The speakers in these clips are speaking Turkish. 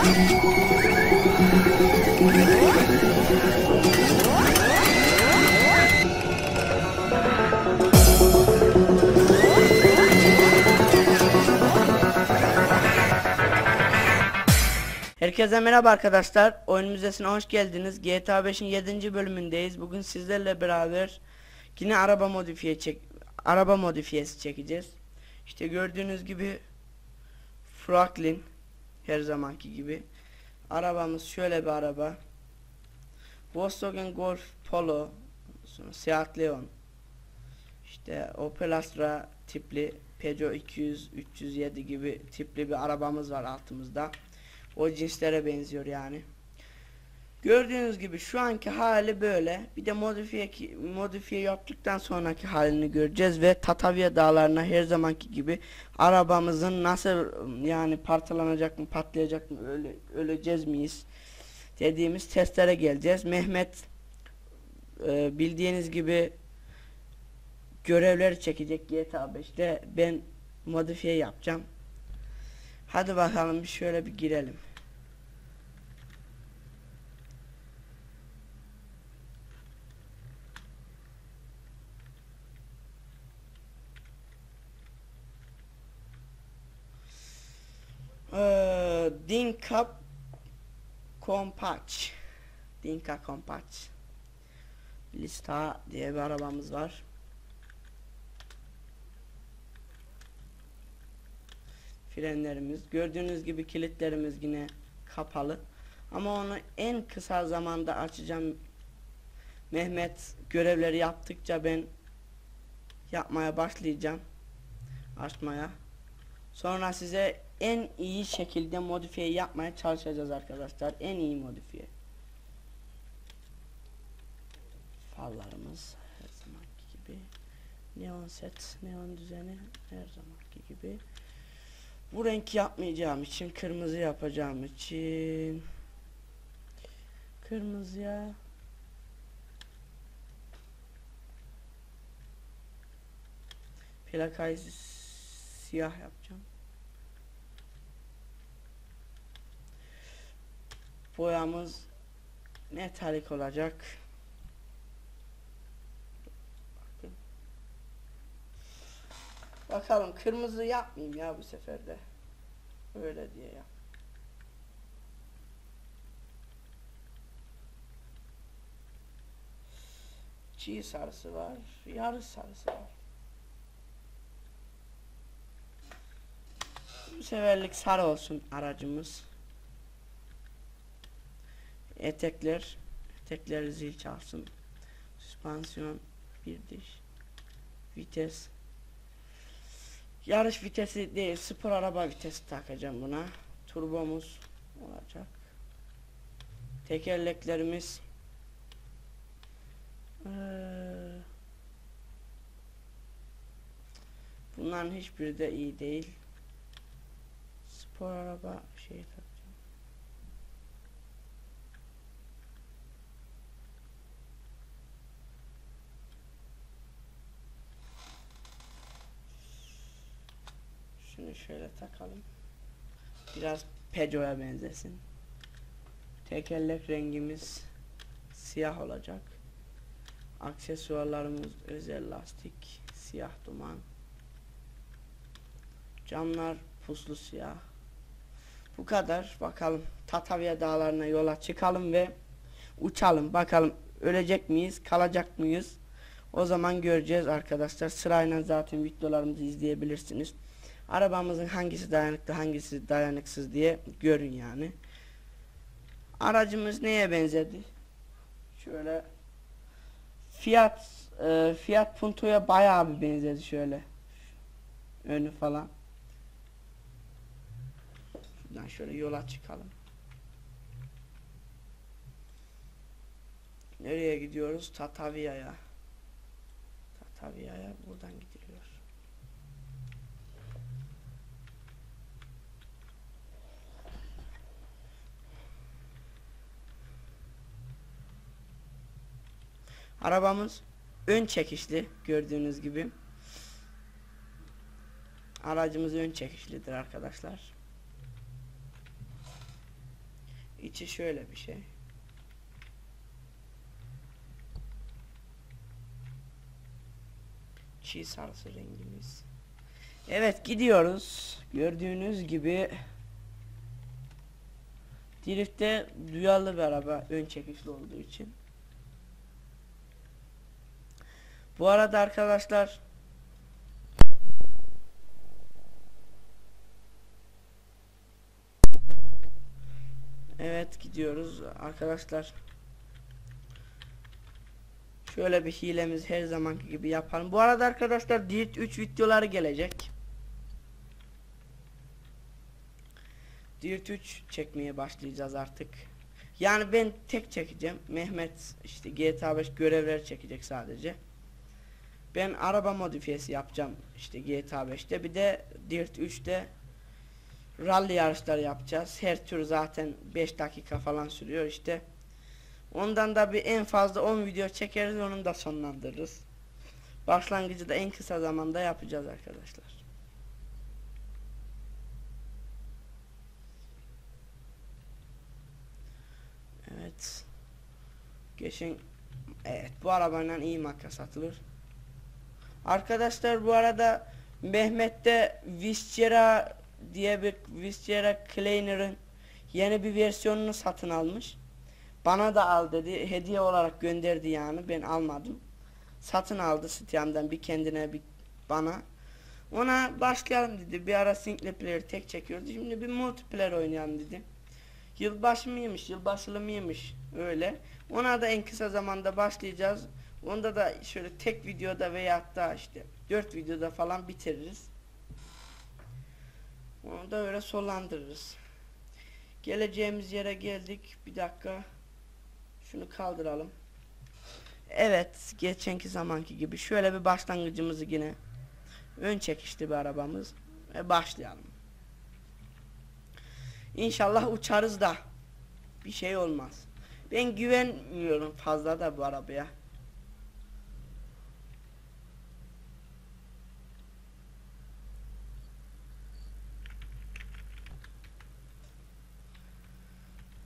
Herkese merhaba arkadaşlar. Oyun müzesine hoş geldiniz. GTA 5'in 7. bölümündeyiz. Bugün sizlerle beraber yine araba modifiye çek araba modifiyesi çekeceğiz. İşte gördüğünüz gibi Franklin her zamanki gibi. Arabamız şöyle bir araba. Volkswagen Golf Polo, sonra Seat Leon. İşte Opel Astra tipli Peugeot 200 307 gibi tipli bir arabamız var altımızda. O cinslere benziyor yani. Gördüğünüz gibi şu anki hali böyle. Bir de modifiye modifiye yaptıktan sonraki halini göreceğiz ve Tatavia dağlarına her zamanki gibi arabamızın nasıl yani parçalanacak mı, patlayacak mı, öyle öleceğiz miyiz dediğimiz testlere geleceğiz. Mehmet e, bildiğiniz gibi görevleri çekecek GTA 5'te. Ben modifiye yapacağım. Hadi bakalım şöyle bir girelim. Ee, Dinka Kompaç Dinka Kompaç Lista diye bir arabamız var. Frenlerimiz. Gördüğünüz gibi kilitlerimiz yine kapalı. Ama onu en kısa zamanda açacağım. Mehmet görevleri yaptıkça ben yapmaya başlayacağım. Açmaya. Sonra size en iyi şekilde modifiye yapmaya çalışacağız arkadaşlar. En iyi modifiye. Farlarımız her zamanki gibi. Neon set, neon düzeni her zamanki gibi. Bu renk yapmayacağım için kırmızı yapacağım için kırmızıya plakayı siyah yapacağım. Boyamız metalik olacak. Bakalım kırmızı yapmayayım ya bu sefer de. Öyle diye yap. Çiğ sarısı var, yarı sarısı var. Bu seferlik sarı olsun aracımız. Etekler, etekler zil çalsın. Süspansiyon, bir diş, vites, Yarış vitesi değil, spor araba vitesi takacağım buna. Turbomuz olacak. Tekerleklerimiz ee, bunların hiçbiri de iyi değil. Spor araba şey takacağım. Şunu şöyle takalım. Biraz Peugeot'a benzesin. Tekerlek rengimiz siyah olacak. Aksesuarlarımız özel lastik, siyah duman. Camlar puslu siyah. Bu kadar. Bakalım Tatavia dağlarına yola çıkalım ve uçalım. Bakalım ölecek miyiz, kalacak mıyız? O zaman göreceğiz arkadaşlar. Sırayla zaten videolarımızı izleyebilirsiniz. Arabamızın hangisi dayanıklı hangisi dayanıksız diye görün yani. Aracımız neye benzedi? Şöyle Fiat e, Fiat Punto'ya bayağı bir benzedi şöyle. Önü falan. Şuradan şöyle yola çıkalım. Nereye gidiyoruz? Tatavia'ya. Tatavia'ya buradan gidiliyor. Arabamız ön çekişli gördüğünüz gibi. Aracımız ön çekişlidir arkadaşlar. İçi şöyle bir şey. Çiğ sarısı rengimiz. Evet gidiyoruz. Gördüğünüz gibi Drift'te duyarlı bir araba ön çekişli olduğu için. Bu arada arkadaşlar Evet gidiyoruz arkadaşlar. Şöyle bir hilemiz her zamanki gibi yapalım. Bu arada arkadaşlar Dirt 3 videoları gelecek. Dirt 3 çekmeye başlayacağız artık. Yani ben tek çekeceğim. Mehmet işte GTA 5 görevleri çekecek sadece. Ben araba modifiyesi yapacağım işte GTA 5'te. Bir de Dirt 3'te rally yarışları yapacağız. Her tür zaten 5 dakika falan sürüyor işte. Ondan da bir en fazla 10 video çekeriz onu da sonlandırırız. Başlangıcı da en kısa zamanda yapacağız arkadaşlar. Evet. Geçen evet bu arabayla iyi marka satılır. Arkadaşlar bu arada Mehmet'te Viscera diye bir Viscera Cleaner'ın yeni bir versiyonunu satın almış. Bana da al dedi. Hediye olarak gönderdi yani. Ben almadım. Satın aldı Steam'dan bir kendine bir bana. Ona başlayalım dedi. Bir ara single player tek çekiyordu. Şimdi bir multiplayer oynayalım dedi. Yılbaşı mıymış, yılbaşılı mıymış öyle. Ona da en kısa zamanda başlayacağız. Onda da şöyle tek videoda veya da işte 4 videoda falan bitiririz. Onu da öyle sonlandırırız. Geleceğimiz yere geldik. Bir dakika. Şunu kaldıralım. Evet, geçenki zamanki gibi şöyle bir başlangıcımızı yine ön çekişli bir arabamız ve başlayalım. İnşallah uçarız da bir şey olmaz. Ben güvenmiyorum fazla da bu arabaya.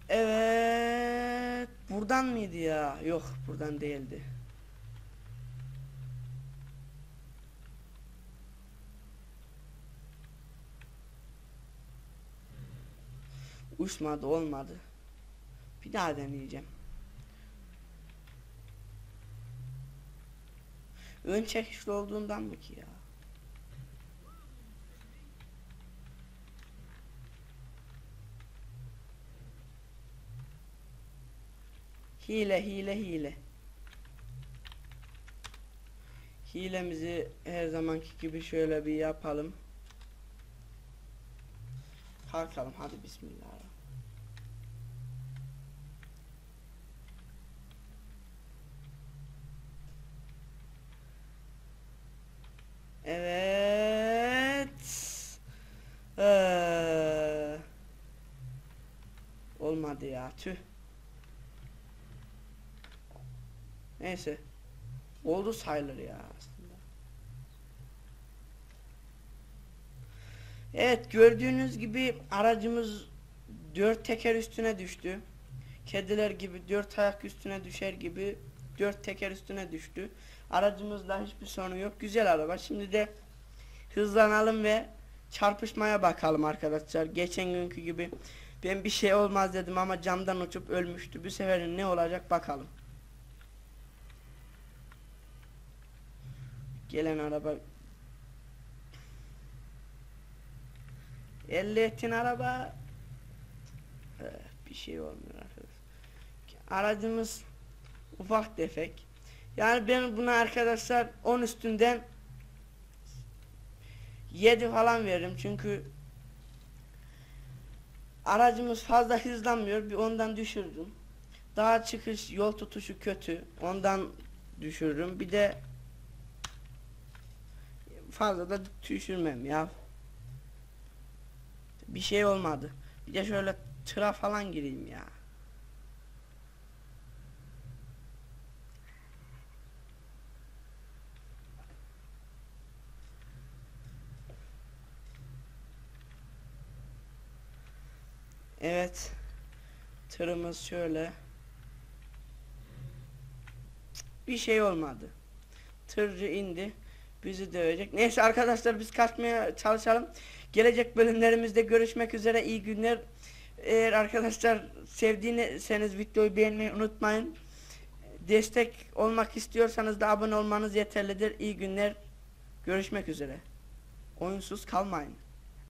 Evet. Buradan mıydı ya? Yok buradan değildi. Uçmadı olmadı. Bir daha deneyeceğim. Ön çekişli olduğundan mı ki ya? Hile hile hile. Hilemizi her zamanki gibi şöyle bir yapalım. Kalkalım hadi bismillah. Evet. Ee, olmadı ya tüh. Neyse. Oldu sayılır ya aslında. Evet gördüğünüz gibi aracımız dört teker üstüne düştü. Kediler gibi dört ayak üstüne düşer gibi dört teker üstüne düştü. Aracımızda hiçbir sorun yok. Güzel araba. Şimdi de hızlanalım ve çarpışmaya bakalım arkadaşlar. Geçen günkü gibi ben bir şey olmaz dedim ama camdan uçup ölmüştü. Bu sefer ne olacak bakalım. Gelen araba Ehliyetin araba eh, bir şey olmuyor arkadaşlar. Aracımız ufak defek. Yani ben buna arkadaşlar 10 üstünden 7 falan veririm çünkü aracımız fazla hızlanmıyor bir ondan düşürdüm. Daha çıkış yol tutuşu kötü ondan düşürürüm. Bir de fazla da düşürmem ya. Bir şey olmadı. Bir de şöyle tıra falan gireyim ya. Evet. Tırımız şöyle. Bir şey olmadı. Tırcı indi. Bizi dövecek. Neyse arkadaşlar biz kaçmaya çalışalım. Gelecek bölümlerimizde görüşmek üzere. İyi günler. Eğer arkadaşlar sevdiğiniz videoyu beğenmeyi unutmayın. Destek olmak istiyorsanız da abone olmanız yeterlidir. İyi günler. Görüşmek üzere. Oyunsuz kalmayın.